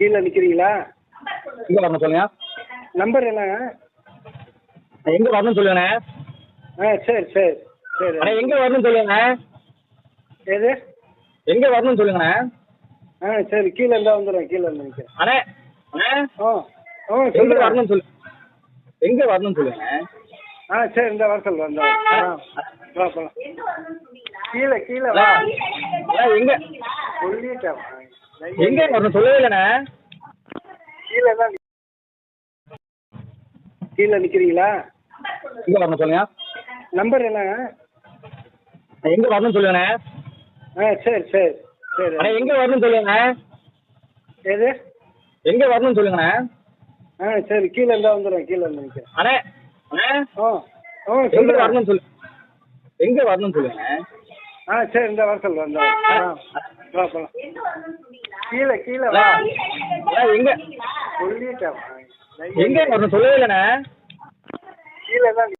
கீழே நிற்கிறீங்களா எங்கே வரணும் சொல்லுங்க. நம்பர் என்னங்க எங்கே வரணும் சொல்லுங்கண்ணே ஆ சரி சரி சரி. அண்ணே எங்கே வரணும் சொல்லுங்கண்ணே எது? எங்கே வரணும் சொல்லுங்கண்ணே ஆ சரி கீழே இருந்தால் வந்துடுறேன் கீழே இருந்து நிற்கிறேன் அண்ணே அண்ணே. ஆ ஆ எங்கே சொல்லுங்க. வரணும் சொல்லு. எங்கே வரணும் சொல்லுங்கண்ணே ஆ சரி இந்த வர சொல்லுவேன் இந்த. ஆ வா போகலாம் கீழே கீழே வா. எங்கே? சொல்லிட்டேன் எங்கே வரணும் சொல்லவே இல்லைண்ணே கீழே தான் கீழே நிற்கிறீங்களா எங்கே வரணும் சொல்லுங்க. நம்பர் என்னங்க எங்கே வரணும் சொல்லுங்கண்ணே? ஆ சரி சரி சரி. அண்ணே எங்கே வரணும் சொல்லுங்கண்ணே? எது? எங்கே வரணும் சொல்லுங்கண்ணே? ஆ சரி கீழே இருந்தால் வந்துடுறேன் கீழே இருந்து நிற்கிறேன் அண்ணே அண்ணே. ஆ ஆ எங்கே சொல்லுங்க. வரணும் சொல்லு எங்கே வரணும் சொல்லுங்கண்ணே? ஆ சரி இந்த வர சொல்லுவேன் இந்த ஆ வா போகலாம் கீழே கீழே வா. எங்கே? சொல்லிட்டேன் எங்கே? வரணும் சொல்லவே இல்லைண்ணே. கீழே தான்